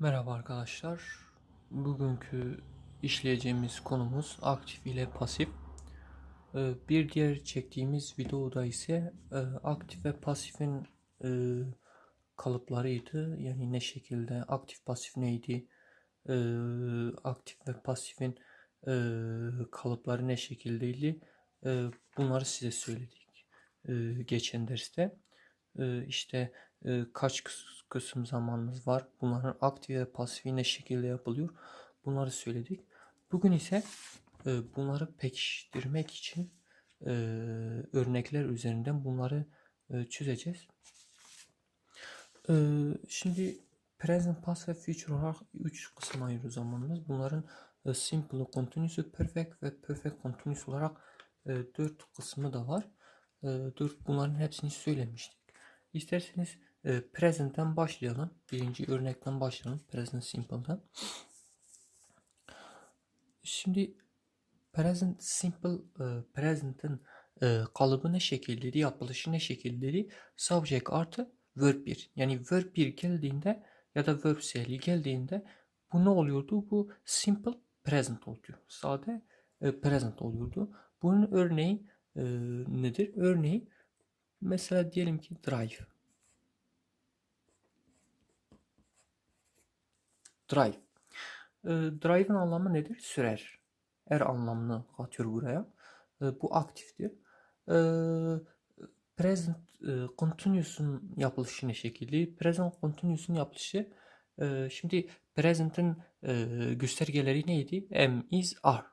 Merhaba arkadaşlar. Bugünkü işleyeceğimiz konumuz aktif ile pasif. Ee, Bir diğer çektiğimiz videoda ise e, aktif ve pasifin e, kalıplarıydı. Yani ne şekilde aktif pasif neydi? E, Aktif ve pasifin kalıpları ne şekildeydi? Bunları size söyledik geçen derste. İşte e, kaç kıs- kısım zamanımız var. Bunların aktif ve pasifi ne şekilde yapılıyor. Bunları söyledik. Bugün ise e, bunları pekiştirmek için e, örnekler üzerinden bunları e, çözeceğiz. E, şimdi present past ve future olarak 3 kısım ayırıyoruz zamanımız. Bunların e, simple, continuous, perfect ve perfect continuous olarak e, 4 kısmı da var. E, 4 bunların hepsini söylemiştik. İsterseniz e, present'ten başlayalım. Birinci örnekten başlayalım. Present simple'dan. Şimdi present simple e, present'ın e, kalıbı ne şekildeydi, yapılışı ne şekildeydi? Subject artı verb 1. Yani verb 1 geldiğinde ya da verb sehli geldiğinde bu ne oluyordu? Bu simple present oluyor. Sade e, present oluyordu. Bunun örneği e, nedir? Örneği mesela diyelim ki drive. Drive. E, drive'ın anlamı nedir? Sürer. Er anlamını katıyor buraya. E, bu aktiftir. E, present e, continuous'un yapılışı ne şekilde? Present continuous'un yapılışı e, şimdi present'in e, göstergeleri neydi? Am, is, are.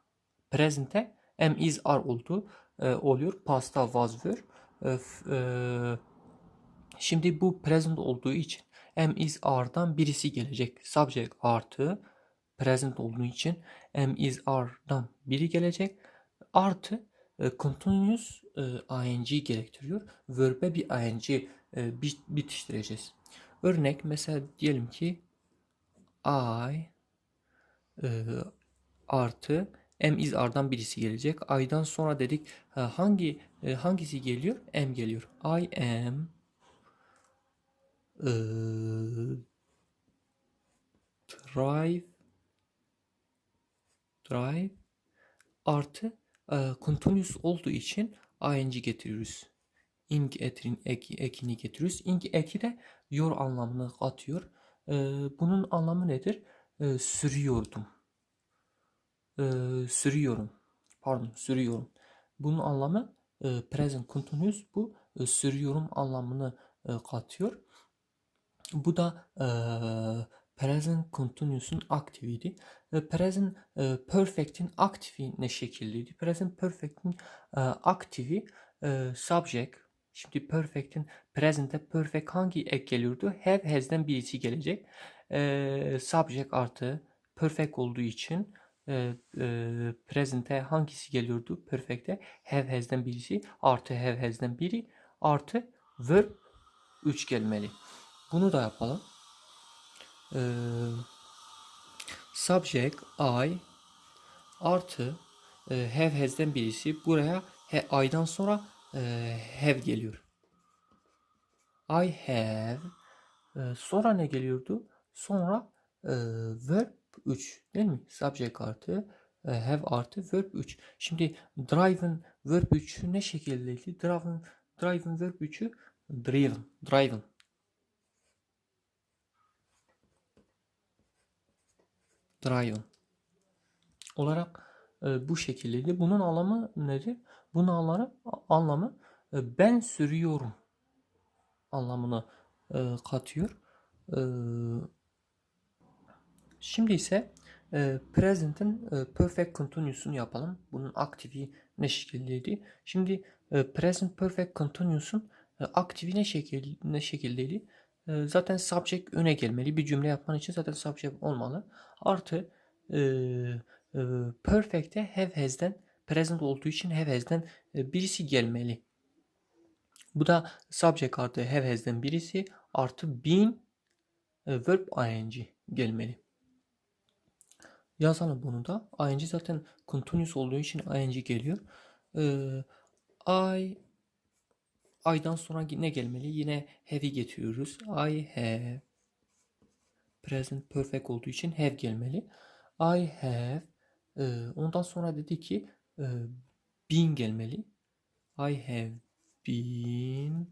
Present'e am, is, are oldu. E, oluyor. Past'a was, were. E, e, Şimdi bu present olduğu için am is are'dan birisi gelecek. Subject artı present olduğu için am is are'dan biri gelecek. Artı e, continuous e, ing gerektiriyor. Verb'e bir ing e, bit- bitiştireceğiz. Örnek mesela diyelim ki I artı am is are'dan birisi gelecek. I'dan sonra dedik ha, hangi hangisi geliyor? Am geliyor. I am Eee, drive drive artı eee, continuous olduğu için ing getiriyoruz. ing etin eki, ekini getiriyoruz. ing eki de yor anlamını katıyor. Eee, bunun anlamı nedir? Eee, sürüyordum. Eee, sürüyorum. Pardon, sürüyorum. Bunun anlamı eee, present continuous bu eee, sürüyorum anlamını eee, katıyor. Bu da eee present continuous'un aktifiydi. E, present e, perfect'in aktifi ne şekildeydi? Present perfect'in e, aktifi e, subject. Şimdi perfect'in present'e perfect hangi ek geliyordu? Have has'den birisi gelecek. E, subject artı perfect olduğu için e, e, present'e hangisi geliyordu? Perfect'e have has'den birisi artı have has'den biri artı verb 3 gelmeli. Bunu da yapalım. Ee, subject I artı e, have has'den birisi buraya he, I'dan sonra e, have geliyor. I have e, sonra ne geliyordu? Sonra e, verb 3 değil mi? Subject artı e, have artı verb 3. Şimdi drive'ın verb 3'ü ne şekildeydi? Drive'ın drive'ın verb 3'ü driven, driven. Driven olarak e, bu şekildeydi. Bunun anlamı nedir? Bunun anlamı, anlamı e, ben sürüyorum anlamını e, katıyor. E, şimdi ise e, present'in e, perfect continuous'unu yapalım. Bunun aktifi ne şekildeydi? Şimdi e, present perfect continuous'un e, aktifi ne şekil ne şekildeydi? E, zaten subject öne gelmeli. Bir cümle yapman için zaten subject olmalı. Artı e, e, perfect'e have has'den present olduğu için have has'den e, birisi gelmeli. Bu da subject artı have has'den birisi artı been e, verb ing gelmeli. Yazalım bunu da. ing zaten continuous olduğu için ing geliyor. Ee, I I'dan sonra ne gelmeli? Yine have'i getiriyoruz. I have present perfect olduğu için have gelmeli. I have e, ondan sonra dedi ki e, been gelmeli. I have been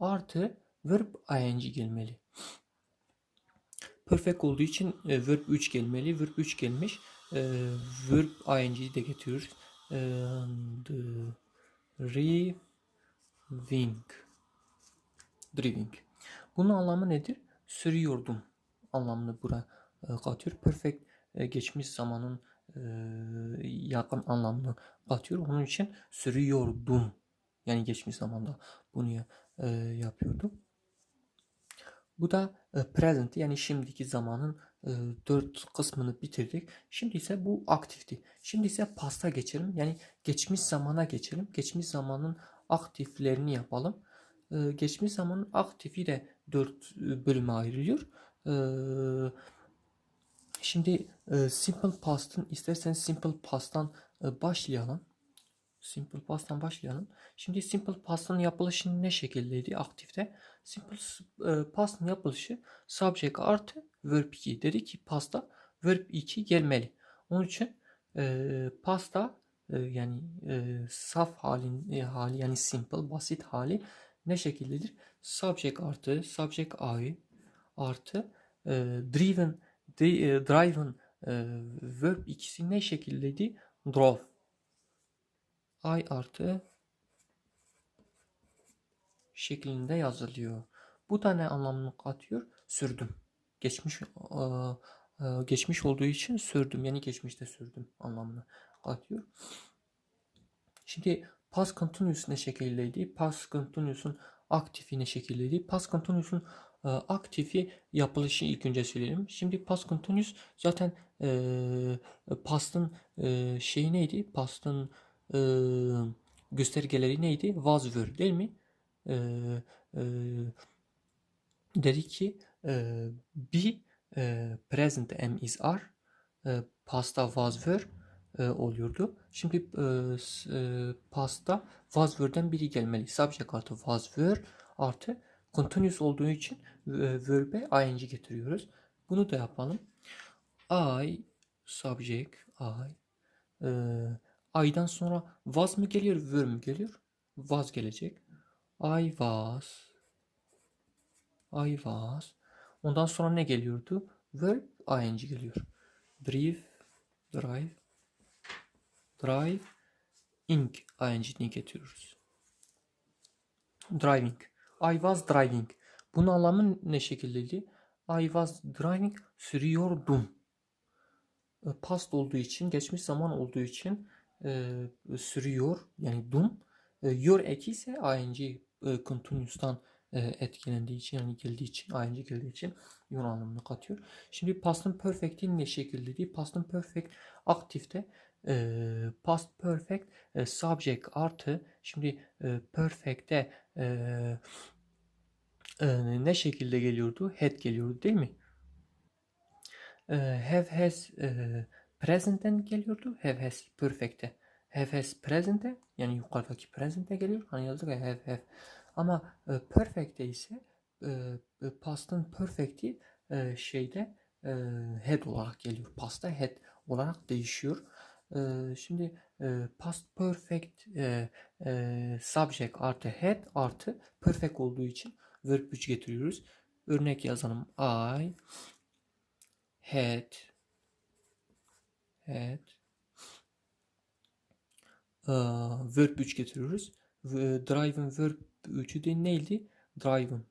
artı verb ing gelmeli. Perfect olduğu için e, verb 3 gelmeli. Verb 3 gelmiş. E, verb ing'yi de getiriyoruz. E, driving. Driving. Bunun anlamı nedir? Sürüyordum anlamını bura e, katıyor. Perfect e, geçmiş zamanın e, yakın anlamını katıyor. Onun için sürüyordum. Yani geçmiş zamanda bunu ya- yapıyordum. Bu da present yani şimdiki zamanın dört kısmını bitirdik. Şimdi ise bu aktifti. Şimdi ise pasta geçelim. Yani geçmiş zamana geçelim. Geçmiş zamanın aktiflerini yapalım. E, geçmiş zamanın aktifi de dört e, bölüme ayrılıyor. E, şimdi e, simple past'ın isterseniz simple past'tan e, başlayalım. Simple Past'tan başlayalım. Şimdi Simple Past'ın yapılışı ne şekildeydi aktifte? Simple Past'ın yapılışı subject artı verb 2. Dedi ki pasta verb 2 gelmeli. Onun için pasta e, yani e, saf halin e, hali yani simple basit hali ne şekildedir? Subject artı subject I artı e, driven dri- e, driven e, verb ikisi ne şekildeydi? Drove i artı şeklinde yazılıyor. Bu da ne anlamını katıyor? Sürdüm. Geçmiş e, e, geçmiş olduğu için sürdüm. Yani geçmişte sürdüm anlamını katıyor. Şimdi past continuous ne şekildeydi? Past continuous'un aktifi ne şekildeydi? Past continuous'un e, aktifi yapılışı ilk önce söyleyelim. Şimdi past continuous zaten e, past'ın e, şeyi neydi? Past'ın e, göstergeleri neydi? Was were değil mi? E, e, dedi ki e, be e, present am is are e, pasta was were e, oluyordu. Şimdi e, e, pasta was were'den biri gelmeli. Subject artı was were artı continuous olduğu için e, verbe ing getiriyoruz. Bunu da yapalım. I subject I e, I'dan sonra was mı geliyor, were mü geliyor? Was gelecek. I was. I was. Ondan sonra ne geliyordu? Verb ing geliyor. Drive, drive, drive, ing, ing'ini getiriyoruz. Driving. I was driving. Bunun anlamı ne şekildeydi? I was driving, sürüyordum. E, Past olduğu için, geçmiş zaman olduğu için e, sürüyor. Yani dum. E, your eki ise ing e, continuous'tan e, etkilendiği için yani geldiği için ing geldiği için your anlamını katıyor. Şimdi past'ın perfect'i ne şekildeydi? Past'ın perfect aktifte e, past perfect e, subject artı şimdi e, perfect'te e, e, ne şekilde geliyordu? Head geliyordu değil mi? e, have has e, present'ten geliyordu. Have has perfect'te. Have has present'e yani yukarıdaki present'e geliyor. Hani yazdık ya have have. Ama e, perfect'te ise e, past'ın perfect'i e, şeyde e, head olarak geliyor. Past'ta head olarak değişiyor. Şimdi past perfect subject artı head artı perfect olduğu için verb 3 getiriyoruz. Örnek yazalım. I had had verb 3 getiriyoruz. Driven verb 3'ü de neydi? Driven.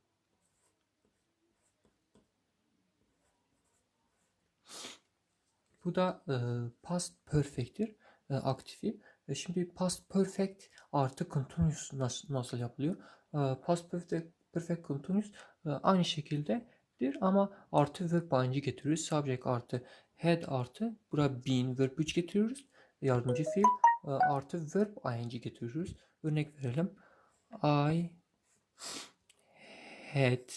Bu da e, past perfect'tir. E, aktifi. E, şimdi past perfect artı continuous nasıl, nasıl yapılıyor? E, past perfect, perfect continuous e, aynı şekildedir ama artı verb ing getiriyoruz. Subject artı had artı bura been verb 3 getiriyoruz. Yardımcı fiil e, artı verb ing getiriyoruz. Örnek verelim. I had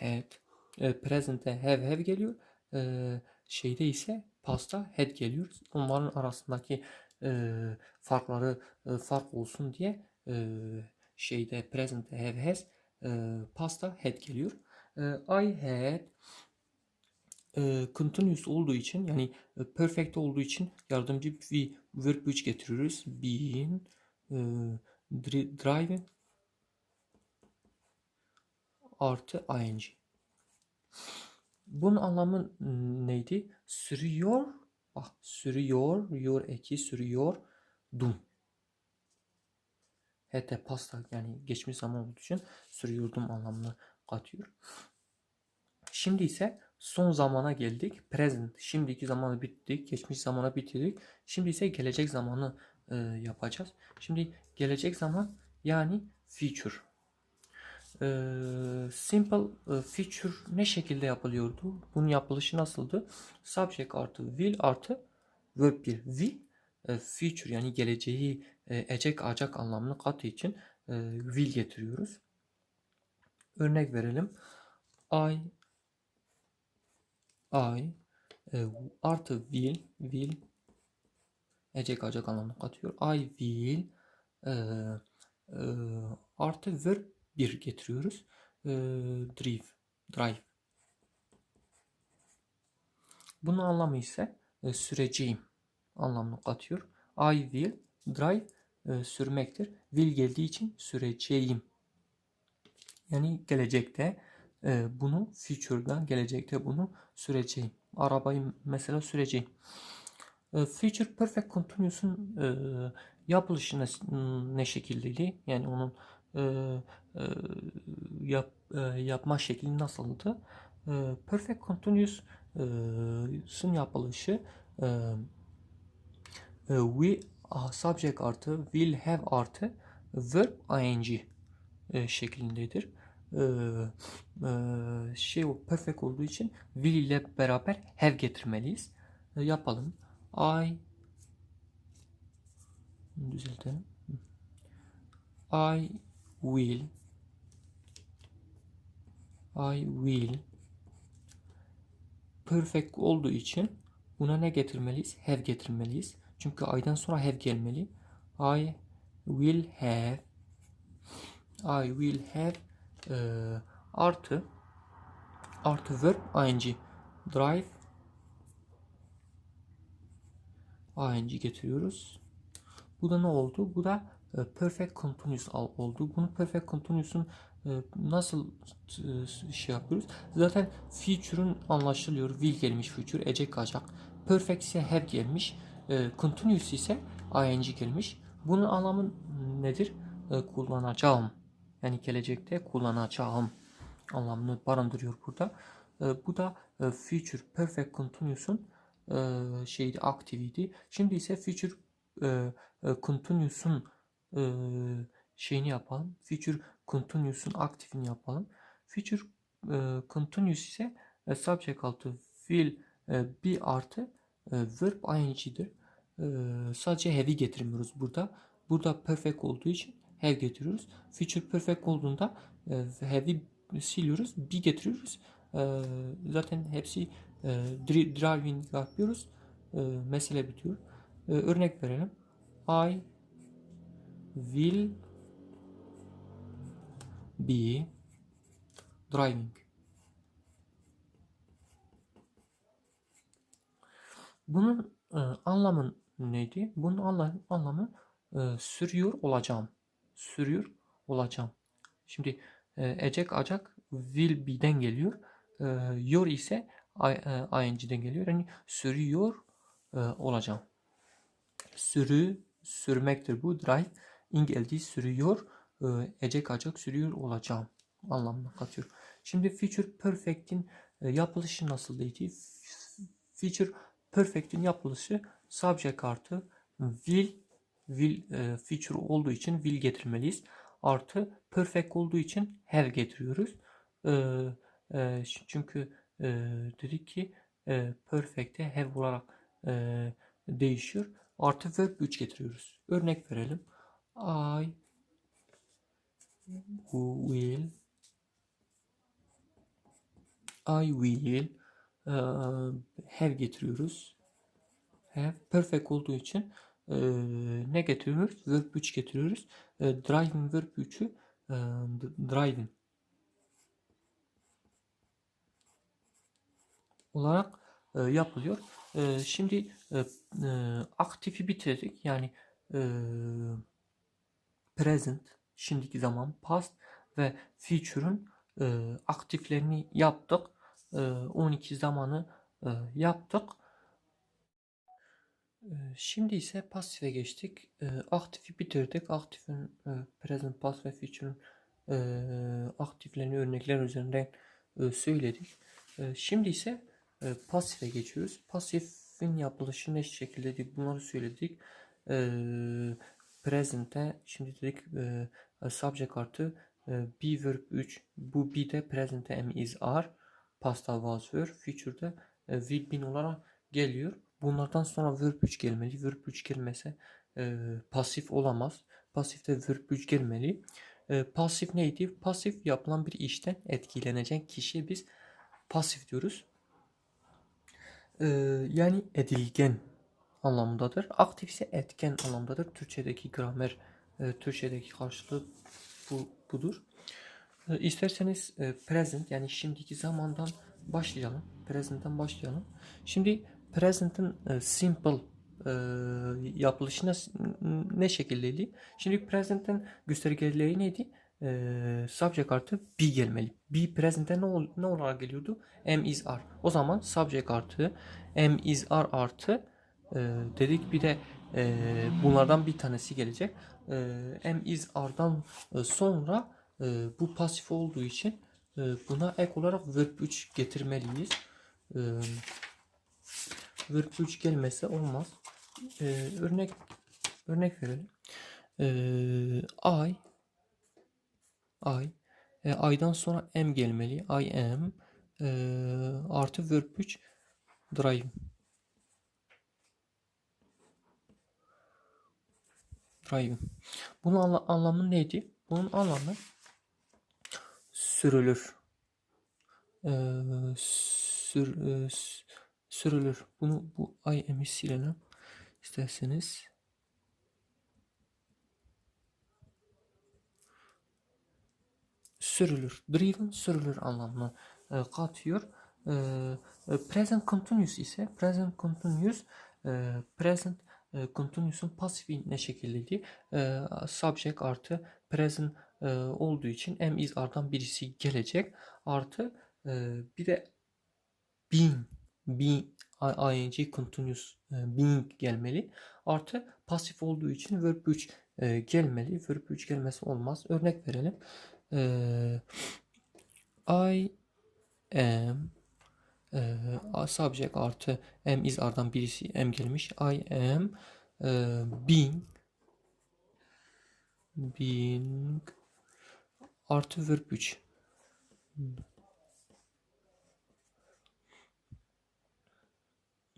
had e, present'te have have geliyor. E, şeyde ise pasta head geliyor. Onların arasındaki e, farkları e, fark olsun diye e, şeyde present'te have has e, pasta head geliyor. E, I had e, continuous olduğu için yani e, perfect olduğu için yardımcı bir verb 3 getiriyoruz. Being e, dri- driving artı ing. Bunun anlamı neydi? Sürüyor. Ah, sürüyor. Yor eki sürüyor. Dum. Hete pasta yani geçmiş zaman olduğu için sürüyordum anlamını katıyor. Şimdi ise son zamana geldik. Present. Şimdiki zamanı bittik. Geçmiş zamana bitirdik. Şimdi ise gelecek zamanı e, yapacağız. Şimdi gelecek zaman yani future. E, simple e, feature ne şekilde yapılıyordu? Bunun yapılışı nasıldı? Subject artı will artı verb 1. Will e, future yani geleceği e, ecek acak anlamını katı için e, will getiriyoruz. Örnek verelim. I I e, artı will will ecek acak anlamını katıyor. I will e, e, artı verb 1 getiriyoruz. E, drive drive. Bunun anlamı ise e, süreceğim anlamını katıyor. I will drive e, sürmektir. Will geldiği için süreceğim. Yani gelecekte e, bunu future'dan gelecekte bunu süreceğim. Arabayı mesela süreceğim. E, future perfect continuous'un e, yapılışı ne, şekildeydi? Yani onun e, yap, e, yapma şekli nasıldı? E, perfect continuous'un yapılışı e, e, we subject artı will have artı verb ing e, şeklindedir. E, e, şey o perfect olduğu için will ile beraber have getirmeliyiz. E, yapalım. I düzeltelim. I will I will perfect olduğu için buna ne getirmeliyiz? Have getirmeliyiz. Çünkü I'dan sonra have gelmeli. I will have I will have e, artı artı verb ing drive ing getiriyoruz. Bu da ne oldu? Bu da e, perfect continuous oldu. Bunu perfect continuous'un nasıl e, şey yapıyoruz? Zaten feature'un anlaşılıyor. Will gelmiş future, ecek kalacak. Perfect ise have gelmiş. Continuous ise ing gelmiş. Bunun anlamı nedir? Kullanacağım. Yani gelecekte kullanacağım anlamını barındırıyor burada. Bu da future perfect continuous'un şeydi aktiviydi. Şimdi ise future continuous'un şeyini yapalım. Future continuous'un aktifini yapalım. Future continuous ise subject altı will be artı verb ing'dir. Sadece have'i getirmiyoruz burada. Burada perfect olduğu için have getiriyoruz. Future perfect olduğunda have'i siliyoruz. Be getiriyoruz. Zaten hepsi driving yapıyoruz. Mesele bitiyor. Örnek verelim. I will be driving. Bunun e, anlamı neydi? Bunun anlamı, e, sürüyor olacağım. Sürüyor olacağım. Şimdi e, ecek acak will be'den geliyor. E, yor ise e, ing'den geliyor. Yani sürüyor e, olacağım. Sürü sürmektir bu. Drive ing elde sürüyor. E, ecek acak sürüyor olacağım anlamına katıyor. Şimdi future perfect'in e, yapılışı nasıldıydı? Future perfect'in yapılışı subject artı will will e, feature olduğu için will getirmeliyiz. Artı perfect olduğu için have getiriyoruz. E, çünkü dedik ki perfect'e have olarak değişiyor. Artı verb 3 getiriyoruz. Örnek verelim. I will I will uh, have getiriyoruz. Have perfect olduğu için e, ne getiriyoruz? Verb 3 getiriyoruz. E, driving verb 3'ü e, driving olarak e, yapılıyor. E, şimdi e, e, aktifi bitirdik. Yani e, present, şimdiki zaman, past ve future'un e, aktiflerini yaptık. E, 12 zamanı e, yaptık. Şimdi ise pasife geçtik. E, Aktifi bitirdik. Aktifin e, present, past ve future'un e, aktiflerini örnekler üzerinden e, söyledik. E, Şimdi ise e, pasife geçiyoruz. Pasifin yapılışı ne şekildedir bunları söyledik. E, present'te şimdi dedik e, subject artı e, be verb 3 bu be de present'te am is are past'ta was were future'da e, will been olarak geliyor. Bunlardan sonra verb 3 gelmeli. Verb 3 gelmese e, pasif olamaz. Pasifte verb 3 gelmeli. E, pasif neydi? Pasif yapılan bir işten etkilenecek kişiye biz pasif diyoruz. E, yani edilgen anlamındadır. Aktif ise etken anlamdadır. Türkçedeki gramer, e, Türkçedeki karşılığı bu budur. E, isterseniz e, present yani şimdiki zamandan başlayalım. Present'ten başlayalım. Şimdi present'ın e, simple e, yapılışı nasıl, ne şekildeydi? Şimdi present'ın göstergeleri neydi? E, subject artı be gelmeli. Be present'te ne, ol- ne olarak geliyordu? Am is are. O zaman subject artı am is are artı e, dedik bir de e, bunlardan bir tanesi gelecek. E, am is are'dan e, sonra e, bu pasif olduğu için e, buna ek olarak verb 3 getirmeliyiz. E, verb 3 gelmese olmaz. E, örnek örnek verelim. E, I I e, sonra am gelmeli. I am e, artı verb 3 drive. Drive. Bunun anla- anlamı neydi? Bunun anlamı sürülür. Ee, sür, e, sürülür. Bunu bu I am'i silelim isterseniz. Sürülür. Driven sürülür anlamına e, katıyor. E, e, present continuous ise present continuous e, present e, continuous'un pasifi ne şekildeydi? E, subject artı present e, olduğu için am is are'dan birisi gelecek. Artı e, bir de being being ing continuous being gelmeli. Artı pasif olduğu için verb 3 e, gelmeli. Verb 3 gelmesi olmaz. Örnek verelim. I am e, subject artı am is are'dan birisi am gelmiş. I am e, being being artı verb 3.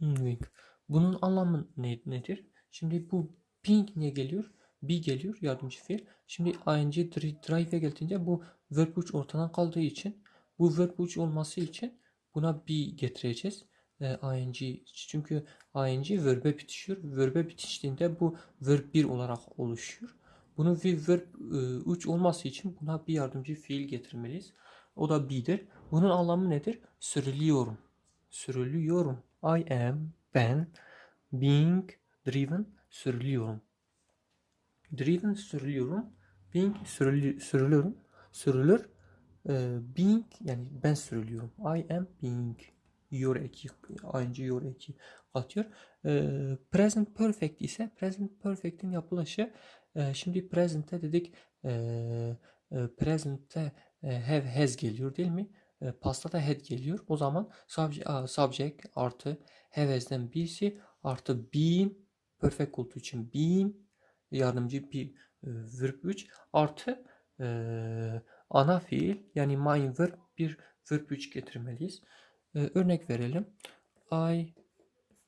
Being. Bunun anlamı ne, nedir? Şimdi bu being niye geliyor? Be geliyor yardımcı fiil. Şimdi ing dri- drive'e gelince bu verb 3 ortadan kaldığı için bu verb 3 olması için buna be getireceğiz. E, ing çünkü ing verbe bitişiyor. Verbe bitiştiğinde bu verb 1 olarak oluşuyor. Bunu bir verb 3 olması için buna bir yardımcı fiil getirmeliyiz. O da be'dir. Bunun anlamı nedir? Sürülüyorum. Sürülüyorum. I am, ben, being driven, sürülüyorum. Driven sürülüyorum. Being sürülü, sürülüyorum. Sürülür. Ee, being yani ben sürülüyorum. I am being. Your eki, ing your eki atıyor. Ee, present perfect ise present perfect'in yapılışı e, şimdi present'te dedik e, e, present'te e, have has geliyor değil mi? E, pasta da had geliyor. O zaman subject, subject artı have has'den birisi artı being perfect olduğu için being yardımcı bir e, verb 3 artı e, ana fiil yani main verb bir verb 3 getirmeliyiz. E, örnek verelim. I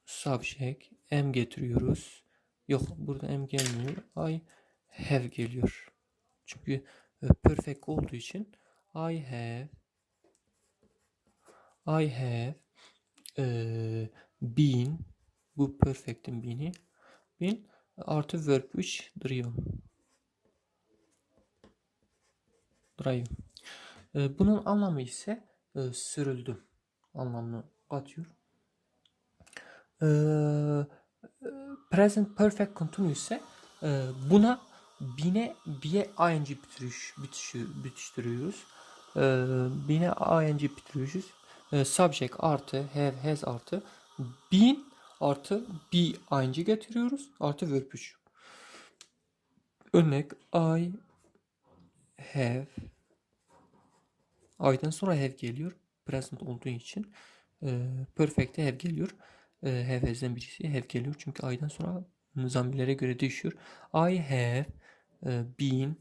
subject am getiriyoruz. Yok burada am gelmiyor. I have geliyor. Çünkü e, perfect olduğu için I have I have e, been bu perfect'in been'i been artı verb 3 driven. Drive. E, bunun anlamı ise e, sürüldü anlamını katıyor. Ee, present perfect continuous ise e, buna bine biye ing bitiriş, bitişi, bitiştiriyoruz. Ee, bine ing bitiriyoruz. Ee, subject artı have has artı bin artı be ing getiriyoruz. Artı verb 3. Örnek I have I'dan sonra have geliyor. Present olduğu için e, perfect'e have geliyor. E, have has'den birisi have geliyor. Çünkü I'dan sonra zamirlere göre değişiyor. I have e, been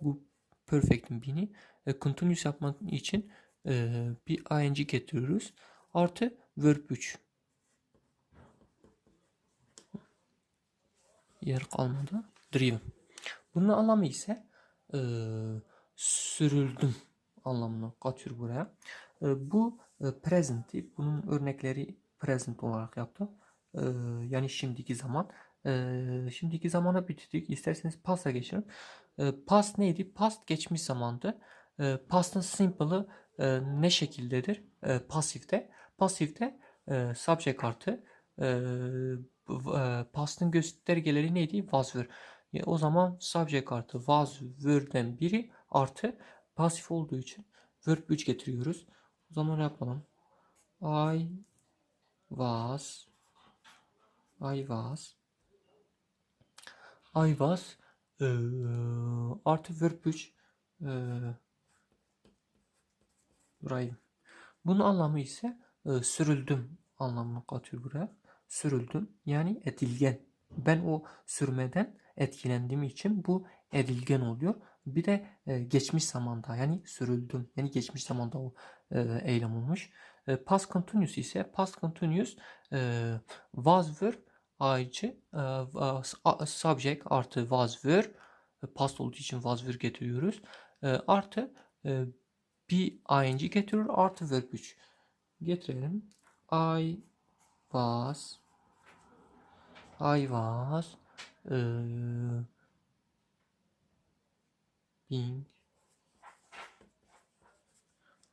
bu perfect'in been'i e, continuous yapmak için e, bir ing getiriyoruz. Artı verb 3. Yer kalmadı. Driven. Bunun anlamı ise e, sürüldüm anlamına katıyor buraya. E, bu e, present'i bunun örnekleri present olarak yaptım. E, yani şimdiki zaman. E, şimdiki zamana bitirdik. İsterseniz past'a geçelim. E, past neydi? Past geçmiş zamandı. E, past'ın simple'ı e, ne şekildedir? E, pasifte. Pasifte e, subject artı e, e, past'ın göstergeleri neydi? Was were. Ya o zaman subject artı was were'den biri artı pasif olduğu için verb 3 getiriyoruz. O zaman yapalım? I was I was I was e, artı verb 3 e, driving. Bunun anlamı ise e, sürüldüm anlamını katıyor buraya. Sürüldüm yani edilgen. Ben o sürmeden etkilendiğim için bu edilgen oluyor. Bir de e, geçmiş zamanda yani sürüldüm. Yani geçmiş zamanda o e, eylem olmuş. E, past continuous ise past continuous e, was were aycı e, subject artı was were e, past olduğu için was were getiriyoruz. E, artı e, bir ing getiriyor artı verb 3. Getirelim. I was I was e, being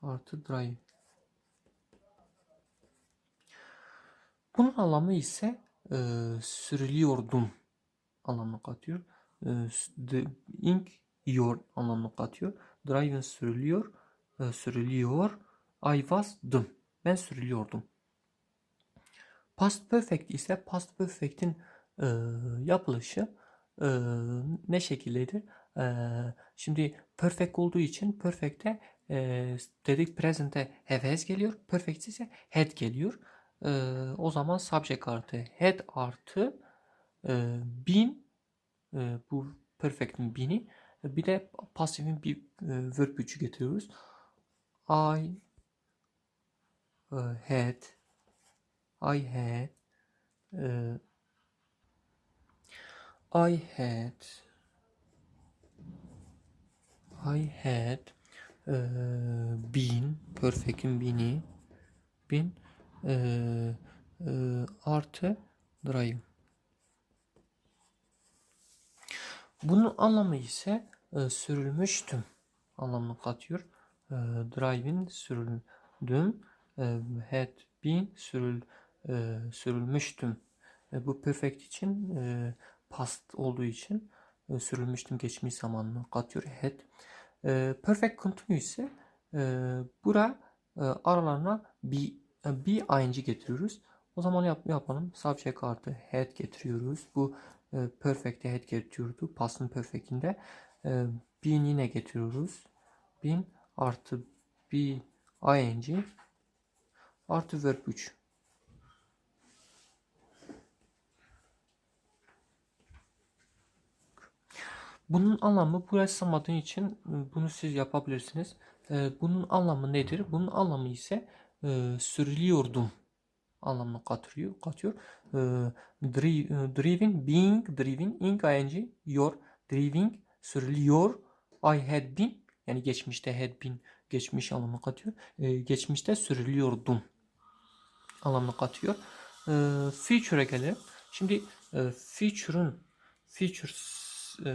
artı drive. Bunun anlamı ise e, sürülüyordum anlamına katıyor. E, the ink your anlamına katıyor. Driving sürülüyor. E, sürülüyor. I was'dım. Ben sürülüyordum. Past perfect ise past perfect'in e, yapılışı e, ne şekildedir? E, şimdi perfect olduğu için perfect'e e, dedik present'e have has geliyor. Perfect ise had geliyor. E, o zaman subject artı had artı e, bin e, bu perfect'in bini bir de pasifin bir e, verb üçü getiriyoruz. I had I had e, I had I had e, been perfect'in bini bin e, e, artı drive. Bunun anlamı ise e, sürülmüştüm anlamını katıyor. E, drive'in sürüldüm. E, had been sürül e, sürülmüştüm. E, bu perfect için e, past olduğu için e, sürülmüştüm geçmiş zamanını katıyor had. E, perfect continuous ise e, bura e, aralarına bir e, bir ing getiriyoruz. O zaman yap, yapalım. Subject artı had getiriyoruz. Bu e, perfect'e had getiriyordu. Past'ın perfect'inde e, bin yine getiriyoruz. Bin artı bir ing artı verb 3. Bunun anlamı buraya sığmadığı için e, bunu siz yapabilirsiniz. E, bunun anlamı nedir? Bunun anlamı ise e, sürülüyordum anlamını katıyor. katıyor. Driving, being, driving, ing, ing, your, driving, sürülüyor. I had been, yani geçmişte had been, geçmiş anlamını katıyor. Geçmişte sürülüyordum anlamını katıyor. Feature'e gelelim. Şimdi feature'ın feature e,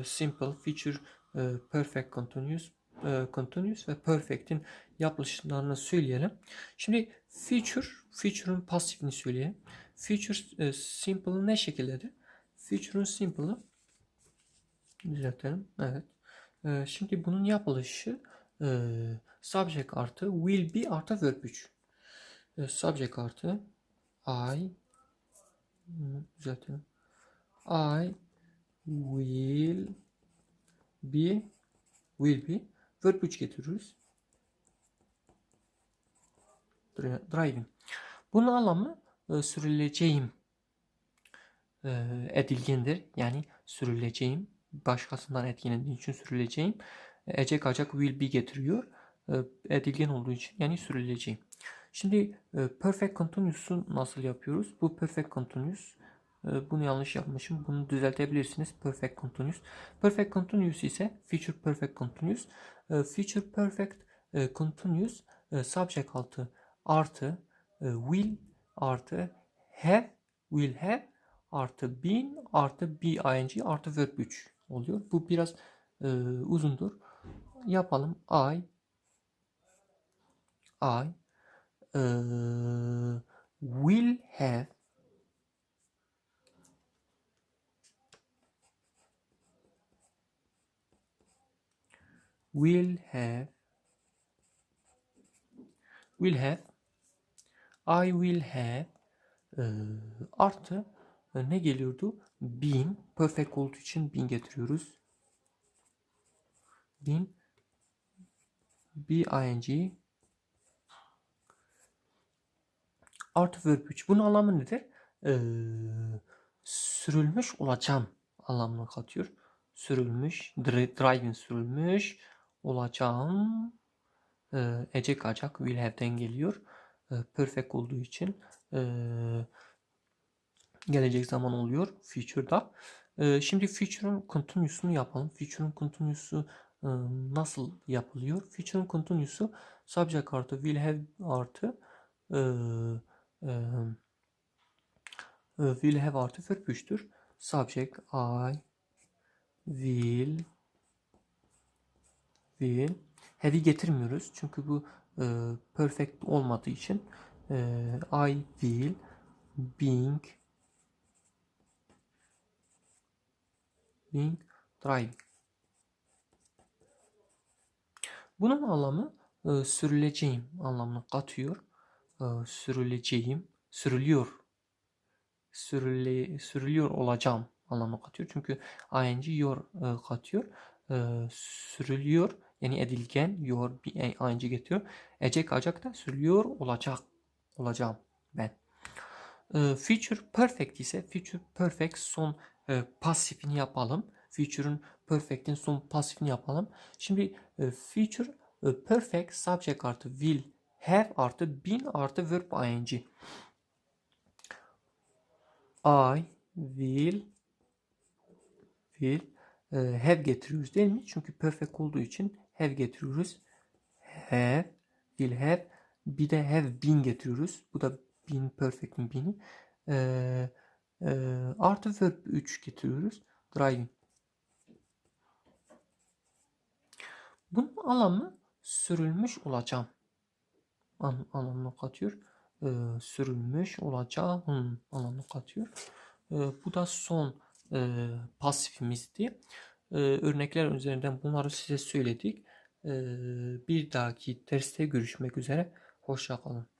simple, feature e, perfect continuous, e, continuous ve perfect'in yapılışlarını söyleyelim. Şimdi feature, feature'ın pasifini söyleyelim. Feature e, simple'ı ne şekildedir? Feature'ın simple'ı düzeltelim. Evet. E, şimdi bunun yapılışı e, subject artı will be artı verb 3. E, subject artı I düzeltelim. I will be will be verb 3 getiriyoruz. Dri- Driving. Bunun anlamı e, sürüleceğim e, edilgendir. Yani sürüleceğim. Başkasından etkilendiği için sürüleceğim. E, Ecek acak will be getiriyor. E, edilgen olduğu için yani sürüleceğim. Şimdi e, perfect continuous'u nasıl yapıyoruz? Bu perfect continuous bunu yanlış yapmışım. Bunu düzeltebilirsiniz. Perfect continuous. Perfect continuous ise future perfect continuous. E, future perfect e, continuous e, subject altı artı e, will artı have will have artı been artı be ing artı verb 3 oluyor. Bu biraz uzundur. Yapalım. I I e, will have will have will have I will have e, artı e, ne geliyordu? Been perfect olduğu için been getiriyoruz. Been b ing artı verb 3. Bunun anlamı nedir? Ee, sürülmüş olacağım anlamına katıyor. Sürülmüş, dri- driving sürülmüş olacağım. Ee, ecek acak will have'den geliyor. Ee, perfect olduğu için ee, gelecek zaman oluyor future'da. Ee, şimdi future'un continuous'unu yapalım. Future'un continuous'u e, nasıl yapılıyor? Future'un continuous'u subject artı will have artı e, e, e, will have artı verb 3'tür. Subject I will will have'i getirmiyoruz. Çünkü bu e, perfect olmadığı için e, I will being being driving. Bunun anlamı e, sürüleceğim anlamına katıyor. E, sürüleceğim, sürülüyor. Sürüle, sürülüyor olacağım anlamına katıyor. Çünkü ing yor e, katıyor. E, sürülüyor yani edilgen yor bir ing getiriyor. Ecek acak da sürülüyor olacak. Olacağım ben. E, future perfect ise future perfect son e, pasifini yapalım. Future'ın perfect'in son pasifini yapalım. Şimdi e, future e, perfect subject artı will have artı been artı verb ing. I will will have getiriyoruz değil mi? Çünkü perfect olduğu için have getiriyoruz. Have will have bir de have been getiriyoruz. Bu da been perfect'in been'i. E, e, artı verb 3 getiriyoruz. Driving. Bunun anlamı sürülmüş olacağım. An, anlamına katıyor. Ee, sürülmüş olacağım anlamına katıyor. Ee, bu da son e, pasifimizdi. Ee, örnekler üzerinden bunları size söyledik. Ee, bir dahaki derste görüşmek üzere. Hoşça kalın.